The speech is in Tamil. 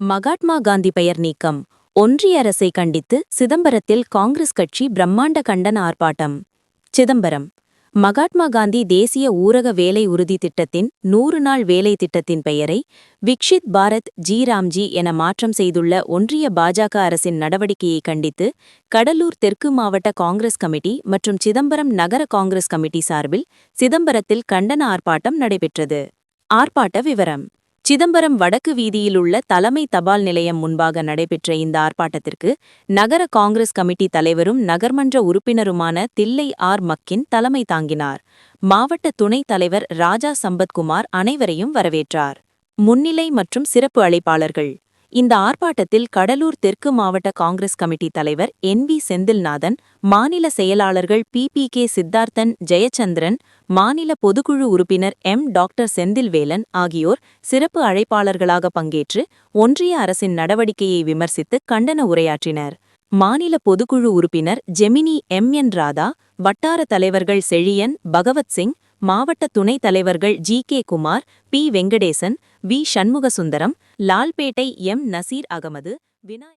மகாத்மா காந்தி பெயர் நீக்கம். ஒன்றிய அரசை கண்டித்து சிதம்பரத்தில் காங்கிரஸ் கட்சி பிரம்மாண்ட கண்டன ஆர்ப்பாட்டம். சிதம்பரம். மகாத்மா காந்தி தேசிய ஊரக வேலை உறுதி திட்டத்தின் நூறு நாள் வேலை திட்டத்தின் பெயரை விக்ஷித் பாரத் ஜி ராம்ஜி என மாற்றம் செய்துள்ள ஒன்றிய பாஜக அரசின் நடவடிக்கையை கண்டித்து கடலூர் தெற்கு மாவட்ட காங்கிரஸ் கமிட்டி மற்றும் சிதம்பரம் நகர காங்கிரஸ் கமிட்டி சார்பில் சிதம்பரத்தில் கண்டன ஆர்ப்பாட்டம் நடைபெற்றது. ஆர்ப்பாட்ட விவரம். சிதம்பரம் வடக்கு வீதியிலுள்ள தலைமை தபால் நிலையம் முன்பாக நடைபெற்ற இந்த ஆர்ப்பாட்டத்திற்கு நகர காங்கிரஸ் கமிட்டி தலைவரும் நகர்மன்ற உறுப்பினருமான தில்லை ஆர். மக்கின் தலைமை தாங்கினார். மாவட்ட துணைத் தலைவர் ராஜா சம்பத்குமார் அனைவரையும் வரவேற்றார். முன்னிலை மற்றும் சிறப்பு அழைப்பாளர்கள் இந்த ஆர்ப்பாட்டத்தில் கடலூர் தெற்கு மாவட்ட காங்கிரஸ் கமிட்டி தலைவர் என் வி செந்தில்நாதன் மாநில செயலாளர்கள் P. P. K. Siddharthan Jayachandran மாநில பொதுக்குழு உறுப்பினர் எம். டாக்டர் செந்தில்வேலன் ஆகியோர் சிறப்பு அழைப்பாளர்களாக பங்கேற்று ஒன்றிய அரசின் நடவடிக்கையை விமர்சித்து கண்டன உரையாற்றினர். மாநில பொதுக்குழு உறுப்பினர் ஜெமினி எம். என். ராதா வட்டார தலைவர்கள் செழியன் பகவத்சிங் மாவட்ட துணைத் தலைவர்கள் G. K. Kumar P. Venkatesan V. Shanmugasundaram Lalpet M. Nazeer Ahmed Vinay